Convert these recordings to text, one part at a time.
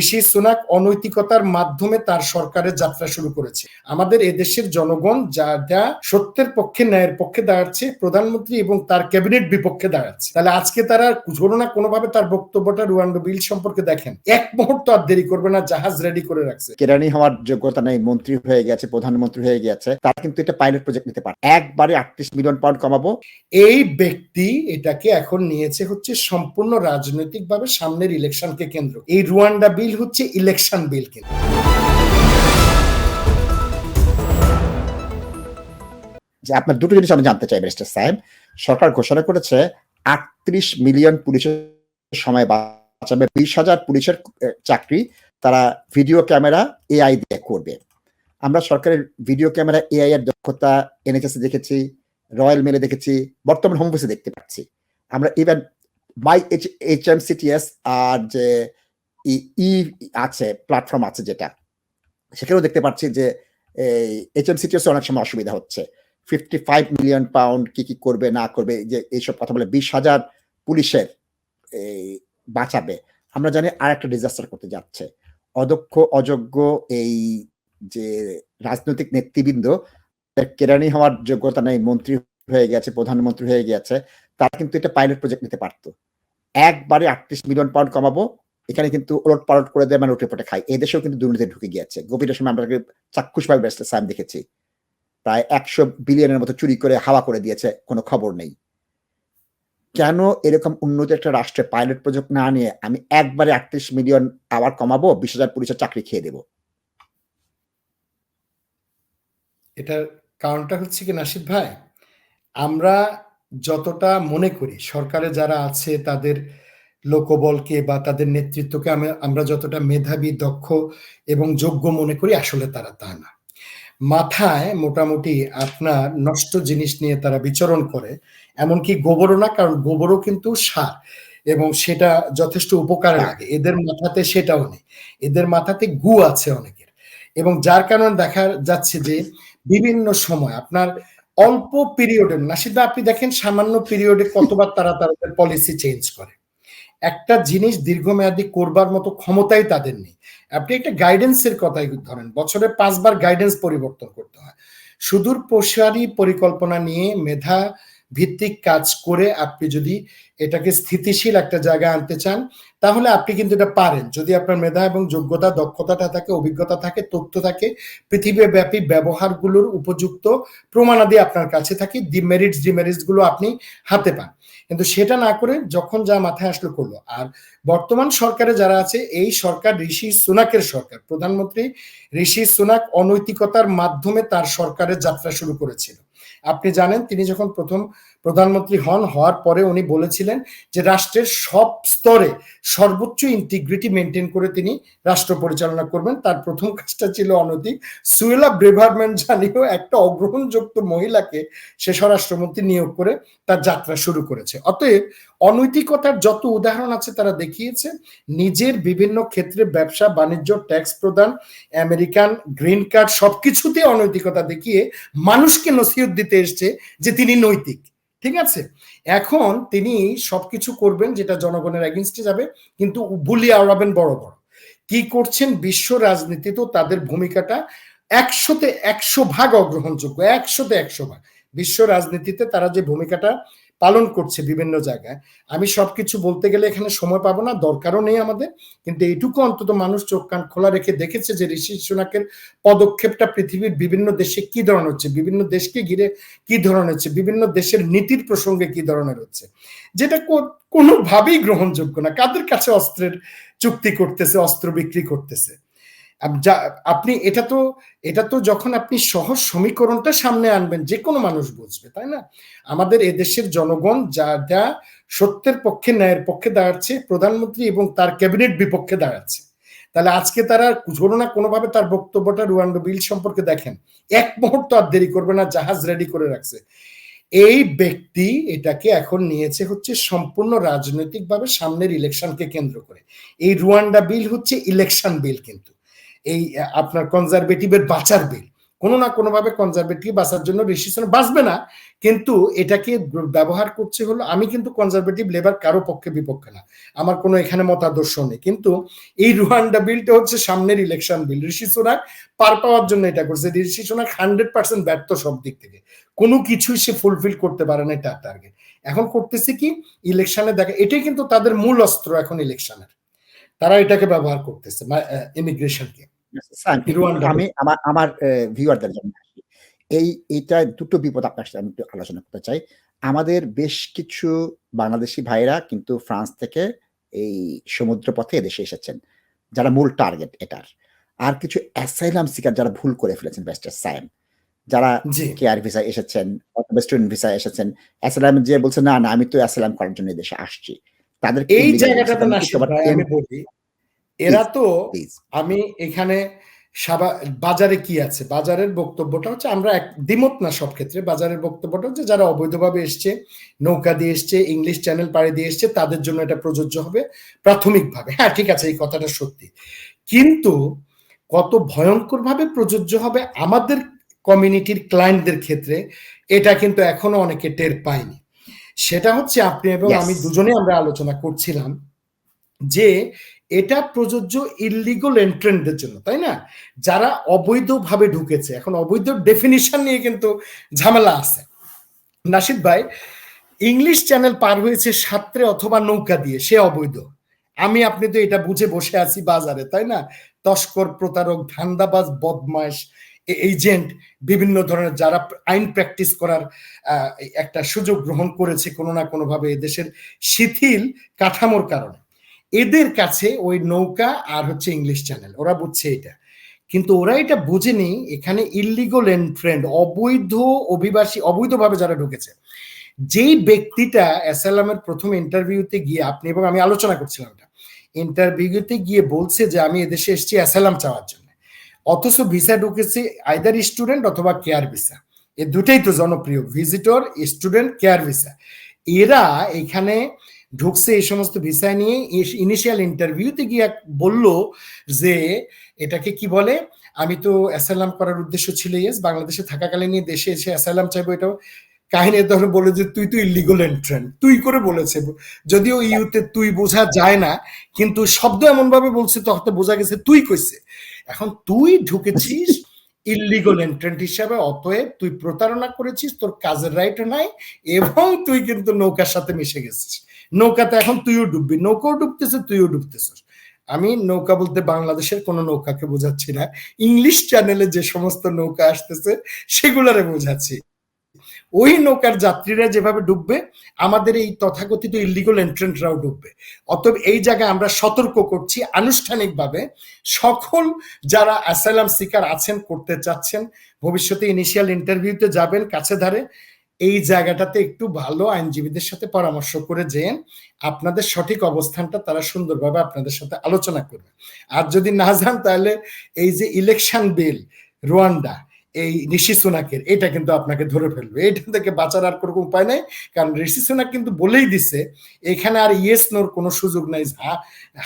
ঋষি Sunak অনৈতিকতার মাধ্যমে তার সরকারের যাত্রা শুরু করেছে। আমাদের এদেশের জনগণ যারা সত্যের পক্ষে ন্যায়ের পক্ষে দাঁড়াচ্ছে প্রধানমন্ত্রী এবং তার ক্যাবিনেট বিপক্ষে দাঁড়াচ্ছে। তাহলে আজকে তারা কোনো না কোনোভাবে তার বক্তব্যটা রুয়ান্ডো বিল সম্পর্কে দেখেন। এক মুহূর্ত আর দেরি করবে না জাহাজ রেডি করে রাখছে। কেরানি হওয়ার যোগ্যতা নেই মন্ত্রী হয়ে গেছে প্রধানমন্ত্রী হয়ে গেছে তার কিন্তু এটা পাইলট প্রজেক্ট নিতে পারে। একবারে আটত্রিশ মিলিয়ন পাউন্ড কমাবো। এই ব্যক্তি এটাকে এখন নিয়েছে হচ্ছে সম্পূর্ণ রাজনৈতিকভাবে সামনের ইলেকশনকে কেন্দ্র। এই রুয়ান্ডা বিল হচ্ছে ইলেকশন বিল কিন্তু যে আপনার দুটো জিনিস আমি জানতে চাই ব্যারিস্টার সাহেব। সরকার ঘোষণা করেছে আটত্রিশ মিলিয়ন পুলিশের সময় বাঁচাবে। বিশ হাজার পুলিশের চাকরি তারা ভিডিও ক্যামেরা এআই দিয়ে করবে। আমরা সরকারের ভিডিও ক্যামেরা এআই এর দক্ষতা এনএচএস দেখেছি রয়্যাল মেলে দেখেছি, বর্তমান হোম অফিসে দেখতে পাচ্ছি। আমরা even my H H M CTS আর যে ই আছে প্ল্যাটফর্ম আছে যেটা। সেখানেও দেখতে পাচ্ছি যে, এই এইচ এম সিটিএস অনেক সময় অসুবিধা হচ্ছে। ফিফটি ফাইভ মিলিয়ন পাউন্ড কি কি করবে, না করবে যে এইসব কথা বলে বিশ হাজার পুলিশের, এই বাঁচাবে। আমরা জানি আর একটা ডিজাস্টার করতে যাচ্ছে। অদক্ষ, অযোগ্য এই যে রাজনৈতিক নেতৃবৃন্দ কেরানি হওয়ার যোগ্যতা নেই, মন্ত্রী হয়ে গেছে, প্রধানমন্ত্রী হয়ে গেছে, তারা কিন্তু এটা পাইলট প্রজেক্ট নিতে পারতো। একবারে আটত্রিশ মিলিয়ন পাউন্ড কমাবো এখানে কিন্তু ওলট পালট করে দেয় মানে রুটে পটে খাই এই দেশেও কিন্তু দুর্নীতি ঢুকে গিয়েছে। গভীর সময় আমরা চাক্ষুষভাবে ব্যস্ত সাইম দেখেছি। প্রায় একশো বিলিয়নের মতো চুরি করে হাওয়া করে দিয়েছে, কোনো খবর নেই। কেন এরকম উন্নত একটা রাষ্ট্রে পাইলট প্রজেক্ট না নিয়ে আমি একবারে আটত্রিশ মিলিয়ন আবার কমাবো, বিশ হাজার পুলিশের চাকরি খেয়ে দেবো? এটার কারণটা হচ্ছে কি নাসিদ ভাই? আমরা যতটা মনে করি, সরকারে যারা আছে তাদের লোকবলকে বা তাদের নেতৃত্বকে আমরা যতটা মেধাবী, দক্ষ এবং যোগ্য মনে করি, আসলে তারা তা না। মাথায় মোটামুটি আপনার নষ্ট জিনিস নিয়ে তারা বিচরণ করে, এমনকি গোবরও না, কারণ গোবরও কিন্তু সার এবং সেটা যথেষ্ট উপকারে লাগে। এদের মাথাতে সেটাও নেই। এদের মাথাতে গু আছে অনেকের। এবং যার কারণে দেখা যাচ্ছে যে, বিভিন্ন সময় আপনার অল্প পিরিয়ডে নাসিদা আপনি দেখেন, সামান্য পিরিয়ডে কতবার তারা তাদের পলিসি চেঞ্জ করে। একটা জিনিস দীর্ঘমেয়াদী করবার মতো ক্ষমতাই তাদের নেই। আপনি একটা গাইডেন্সের কথাই ধরেন, বছরে পাঁচবার গাইডেন্স পরিবর্তন করতে হয়। সুদূর প্রসারী পরিকল্পনা নিয়ে মেধা ভিত্তিক কাজ করে আপনি যদি এটাকে স্থিতিশীল একটা জায়গায় আনতে চান, তাহলে আপনি কিন্তু এটা পারেন। যদি আপনার মেধা এবং যোগ্যতা, দক্ষতাটা থাকে, অভিজ্ঞতা থাকে, তথ্য থাকে, পৃথিবীব্যাপী ব্যবহারগুলোর উপযুক্ত প্রমাণাদি আপনার কাছে থাকে ডিমেরিটস ডিমেরিটসগুলো আপনি হাতে পান। কিন্তু সেটা না করে যখন যা মাথায় আসলো করল। আর বর্তমান সরকারে যারা আছে, এই সরকার ঋষি সুনাকের সরকার। প্রধানমন্ত্রী ঋষি সুনাক অনৈতিকতার মাধ্যমে তার সরকারের যাত্রা শুরু করেছিল। আপনি জানেন তিনি যখন প্রথম প্রধানমন্ত্রী হন হওয়ার পরে উনি বলেছিলেন যে রাষ্ট্রের সব স্তরে সর্বোচ্চ ইন্টিগ্রিটি মেনটেন করে তিনি রাষ্ট্র পরিচালনা করবেন। তার প্রথম কাজটা ছিল অনৈতিক। সুয়েলা ব্রেভারম্যান জানিয়েও একটা অগ্রহণযুক্ত মহিলাকে সে স্বরাষ্ট্রমন্ত্রী নিয়োগ করে তার যাত্রা শুরু করেছে। অতএব অনৈতিকতার যত উদাহরণ আছে তারা দেখিয়েছে। নিজের বিভিন্ন ক্ষেত্রে ব্যবসা, বাণিজ্য ট্যাক্স প্রদান আমেরিকান গ্রিন কার্ড সবকিছুতে অনৈতিকতা দেখিয়ে মানুষকে নসিহত দিতে এসছে যে তিনি নৈতিক। ঠিক আছে? এখন তিনি সবকিছু করবেন যেটা জনগণের এগেনস্টে যাবে, কিন্তু বুলি আওড়াবেন বড় বড়। কি করছেন বিশ্ব রাজনীতিতেও তাদের ভূমিকাটা একশোতে একশো ভাগ অগ্রহণযোগ্য, একশোতে একশো ভাগ। বিশ্ব রাজনীতিতে তারা যে ভূমিকাটা পালন করছে বিভিন্ন জায়গায়। আমি সবকিছু বলতে গেলে এখানে সময় পাবো না, দরকারও নেই আমাদের। কিন্তু এইটুকু অন্তত মানুষ চোখ কান খোলা রেখে দেখেছে যে ঋষি সুনাকের পদক্ষেপটা পৃথিবীর বিভিন্ন দেশে কি ধরনের হচ্ছে, বিভিন্ন দেশকে ঘিরে কি ধরনের হচ্ছে, বিভিন্ন দেশের নীতির প্রসঙ্গে কি ধরনের হচ্ছে। যেটা কোনোভাবেই গ্রহণযোগ্য না। কাদের কাছে অস্ত্রের চুক্তি করতেছে, অস্ত্র বিক্রি করতেছে? আপনি এটা তো এটা তো যখন আপনি সহজ সমীকরণটা সামনে আনবেন যে কোনো মানুষ বুঝবে, তাই না? আমাদের এদেশের জনগণ যা যা সত্যের পক্ষে, ন্যায়ের পক্ষে দাঁড়াচ্ছে, প্রধানমন্ত্রী এবং তার ক্যাবিনেট বিপক্ষে দাঁড়াচ্ছে। তাহলে আজকে তারা কোনো না কোনোভাবে তার বক্তব্যটা রুয়ান্ডো বিল সম্পর্কে দেখেন। এক মুহূর্ত আর দেরি করবে না, জাহাজ রেডি করে রাখছে। এই ব্যক্তি এটাকে এখন নিয়েছে হচ্ছে সম্পূর্ণ রাজনৈতিকভাবে সামনের ইলেকশনকে কেন্দ্র করে। এই রুয়ান্ডা বিল হচ্ছে ইলেকশন বিল কিন্তু। এই আপনার কনজারভেটিভের বাঁচার বিল কোনো না কোনোভাবে কনজারভেটিভ বাঁচার জন্য সুনাক বাঁচবে না, কিন্তু এটাকে ব্যবহার করছে হলো, আমি কিন্তু কনজারভেটিভ লেবার কারও পক্ষে বিপক্ষে না। আমার কোনো এখানে মতাদর্শ নেই। কিন্তু এই রুয়ান্ডা বিলটা হচ্ছে সামনের ইলেকশন বিল ঋষি সুনাক পার পাওয়ার জন্য এটা করছে। ঋষি সুনাক হান্ড্রেড পার্সেন্ট ব্যর্থ সব দিক থেকে। কোনো কিছুই সে ফুলফিল করতে পারে না এটা টার্গেট এখন করতেছে কি ইলেকশনে দেখা, এটাই কিন্তু তাদের মূল অস্ত্র এখন ইলেকশনের তারা এটাকে ব্যবহার করতেছে ইমিগ্রেশনকে আমি আমার আমার ভিউয়ারদের জন্য এই এইটা দুটো বিপদ আপনার সাথে আমি একটু আলোচনা করতে চাই। আমাদের বেশ কিছু বাংলাদেশী ভাইরা কিন্তু ফ্রান্স থেকে এই সমুদ্র পথে এদেশে এসেছেন। যারা মূল টার্গেট এটার। আর কিছু অ্যাসাইলাম সিকার যারা ভুল করে ফেলেছেন ব্যারিস্টার সায়েম। যারা কেয়ার ভিসায় এসেছেন স্টুডেন্ট ভিসায় এসেছেন। অ্যাসাইলাম যে বলছে না, না আমি তো অ্যাসাইলাম করার জন্য এদেশে আসছি। তাদের এই আমি বলি এরা তো আমি এখানে বাজারে কি আছে? বাজারের বক্তব্যটা হচ্ছে আমরা এক দ্বিমত না সব ক্ষেত্রে। বাজারের বক্তব্যটা হচ্ছে যারা অবৈধভাবে এসছে, নৌকা দিয়ে এসছে, ইংলিশ চ্যানেল পাড়ি দিয়ে এসছে তাদের জন্য এটা প্রযোজ্য হবে প্রাথমিকভাবে। হ্যাঁ, ঠিক আছে এই কথাটা সত্যি। কিন্তু কত ভয়ংকরভাবে প্রযোজ্য হবে আমাদের কমিউনিটির ক্লায়েন্টদের ক্ষেত্রে এটা কিন্তু এখনও অনেকে টের পায়নি। সেটা হচ্ছে আপনি এবং আমি। দুজনেই আমরা আলোচনা করছিলাম যে এটা প্রযোজ্য ইল্লিগাল এন্ট্রেন্টদের জন্য, তাই না? যারা অবৈধভাবে ঢুকেছে। এখন অবৈধ ডেফিনিশন নিয়ে কিন্তু ঝামেলা আছে। নাসিদ ভাই, ইংলিশ চ্যানেল পার হয়েছে সাঁতরে অথবা নৌকা দিয়ে সে অবৈধ। আমি আপনি তো এটা বুঝে বসে আছি বাজারে, তাই না? তস্কর, প্রতারক, ধান্দাবাজ, বদমাইশ, এ এজেন্ট বিভিন্ন ধরনের যারা আইন প্র্যাকটিস করার একটা সুযোগ গ্রহণ করেছে কোনো না কোনোভাবে এদেশের শিথিল কাঠামোর কারণে। এদের কাছে ওই নৌকা আর হচ্ছে ইংলিশ চ্যানেল। ওরা বুঝছে এটা। কিন্তু ওরা এটা বুঝেনি এখানে ইল্লিগাল এন্ট্রেন্ট অবৈধ অভিবাসী অবৈধভাবে যারা ঢুকেছে। যেই ব্যক্তিটা অ্যাসাইলামের ১ম ইন্টারভিউতে গিয়ে আপনি এবং আমি আলোচনা করছিলাম এটা। ইন্টারভিউতে গিয়ে বলছে যে আমি এদেশে এসেছি অ্যাসাইলাম চাওয়ার জন্য। অথচ ভিসা ঢুকেছে আইদার স্টুডেন্ট অথবা কেয়ার ভিসা। এ দুটাই তো জনপ্রিয়। Visitor, student, care visa. এরা এখানে ঢুকছে এই সমস্ত ভিসা নিয়ে ইনিশিয়াল ইন্টারভিউতে গিয়ে বলল যে, এটাকে কি বলে? আমি তো অ্যাসাইলাম করার উদ্দেশ্য ছিল ইয়েস বাংলাদেশে থাকাকালীন নিয়ে দেশে এসে অ্যাসাইলাম চাইব, এটাও কাহিনী তখন বলে যে, তুই তুই লিগল এন্ট্রেন্ট। তুই করে বলেছে। যদিও ইউতে তুই বোঝা যায় না, কিন্তু শব্দ এমনভাবে বলছে, তো হয়তো বোঝা গেছে, তুই কইছে। এখন তুই ঢুকেছিস ইল্লিগাল এন্ট্রেন্ট হিসাবে অতএব তুই প্রতারণা করেছিস, তোর কাজের রাইট নাই এবং তুই কিন্তু নৌকার সাথে মিশে গেছিস। নৌকাতে এখন তুইও ডুববি। নৌকাও ডুবতেছে, তুইও ডুবতেছিস। আমি নৌকা বলতে বাংলাদেশের কোনো নৌকাকে বোঝাচ্ছি না। ইংলিশ চ্যানেলে যে সমস্ত নৌকা আসতেছে সেগুলারে বোঝাচ্ছি। ওই নৌকার যাত্রীরা যেভাবে ডুববে আমাদের এই তথাকথিত ইল্লিগাল এন্ট্রেন্টরাও ডুববে। অতএব এই জায়গায় আমরা সতর্ক করছি আনুষ্ঠানিকভাবে সকল যারা অ্যাসাইলাম সিকার আছেন, করতে চাচ্ছেন, ভবিষ্যতে ইনিশিয়াল ইন্টারভিউতে যাবেন কাছে ধারে এই জায়গাটাতে একটু ভালো আইনজীবীদের সাথে পরামর্শ করে যেয়েন। আপনাদের সঠিক অবস্থানটা তারা সুন্দরভাবে আপনাদের সাথে আলোচনা করবে। আর যদি না যান তাহলে এই যে ইলেকশন বিল রুয়ান্ডা এই ঋষি সুনাকের, এটা কিন্তু আপনাকে ধরে ফেলবে। এটা থেকে বাঁচার আর কোনো উপায় নাই। কারণ ঋষি সুনাক কিন্তু বলেই দিছে, এখানে আর ইয়েস নোর কোনো সুযোগ নাই।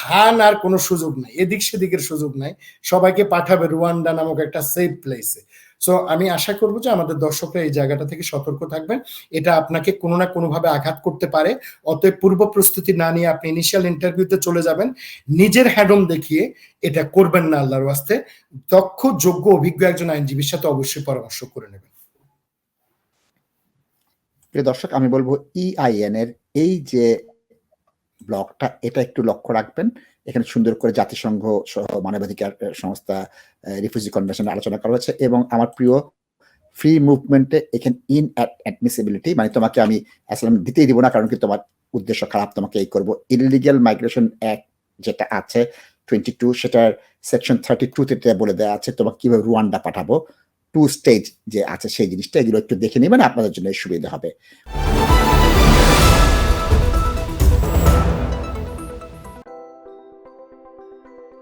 হান আর কোনো সুযোগ নাই। এদিক সেদিকের সুযোগ নাই। সবাইকে পাঠাবে রুয়ান্ডা নামক একটা সেফ প্লেসে। সো আমি আশা করব যে আমাদের দর্শকরা এই জায়গাটা থেকে সতর্ক থাকবেন। এটা আপনাকে কোনো না কোনোভাবে আঘাত করতে পারে। অতএব পূর্ব প্রস্তুতি না নিয়ে আপনি ইনিশিয়াল ইন্টারভিউতে চলে যাবেন। নিজের হ্যাডম দেখিয়ে এটা করবেন না আল্লাহর ওয়াস্তে। দক্ষ, যোগ্য, অভিজ্ঞ একজন আইনজীবীর সাথে অবশ্যই পরামর্শ করে নেবেন। প্রিয় দর্শক আমি বলব ইআইএন এর এই যে ব্লগটা এটা একটু লক্ষ্য রাখবেন। এখানে সুন্দর করে জাতিসংঘ সহ মানবাধিকার সংস্থা রিফিউজি কনভেনশন আলোচনা করা হয়েছে এবং আমার প্রিয় ফ্রি মুভমেন্টে এখানে ইন অ্যাডমিসিবিলিটি মানে তোমাকে আমি অ্যাসাইলাম দিতেই দিব না, কারণ কি তোমার উদ্দেশ্য খারাপ, তোমাকে এই করব। ইলিগাল মাইগ্রেশন অ্যাক্ট যেটা আছে 22 সেটার সেকশন 32 তে বলে দেওয়া আছে, তোমাকে কীভাবে রুয়ান্ডা পাঠাবো। টু স্টেজ যে আছে, সেই জিনিসটা, এগুলো একটু দেখে নেবেন, আপনাদের জন্য সুবিধা হবে।